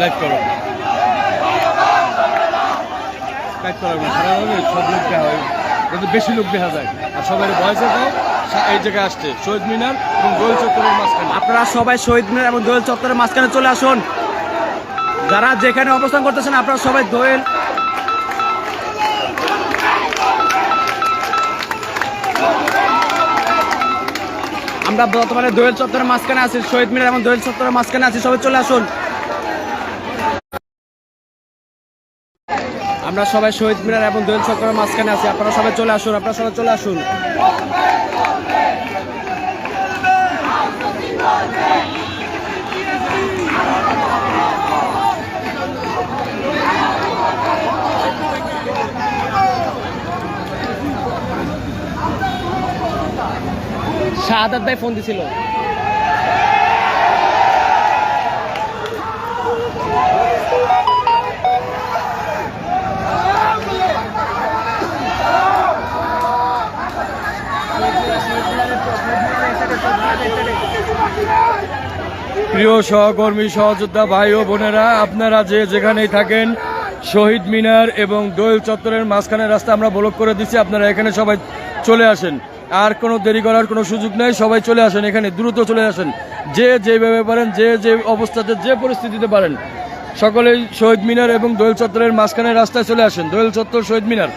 Live করো। Live করো সারা হবে সব লোক দেখা হয়। যাতে বেশি লোক দেখা যায়। আর সবাই বয়সে দাও এই জায়গায় আসছে শহীদ মিনার এবং গোল চত্বরের মাঝখানে। আপনারা সবাই শহীদ মিনার এবং দোয়েল চত্বরের মাঝখানে চলে আসুন। যারা যেখানে অবস্থান করতেছেন, আপনারা সবাই দোয়েল আমরা বর্তমানে দোয়েল চত্বরের মাঝখানে আছি, শহীদ মিনার এবং দোয়েল চত্বরের মাঝখানে আছি, সবাই চলে আসুন। আমরা সবাই শহীদ মিনার এবং দোয়েল চক্রের মাঝখানে আছি। আপনারা সবাই চলে আসুন, আপনারা সবাই চলে আসুন। শাহাদাত ভাই ফোন দিছিল। প্রিয় সহকর্মী, সহযোদ্ধা ভাই ও বোনেরা, আপনারা যে যেখানেই থাকেন, শহীদ মিনার এবং দোয়েল চত্বরের মাঝখানে রাস্তা আমরা ব্লক করে দিচ্ছি আপনারা এখানে সবাই চলে আসেন। আর কোনো দেরি করার কোনো সুযোগ নেই, সবাই চলে আসেন এখানে, দ্রুত চলে আসেন। যে যেভাবে পারেন, যে যে অবস্থাতে, যে পরিস্থিতিতে পারেন, সকলেই শহীদ মিনার এবং দোয়েল চত্বরের মাঝখানে রাস্তায় চলে আসেন। দোয়েল চত্বর শহীদ মিনার।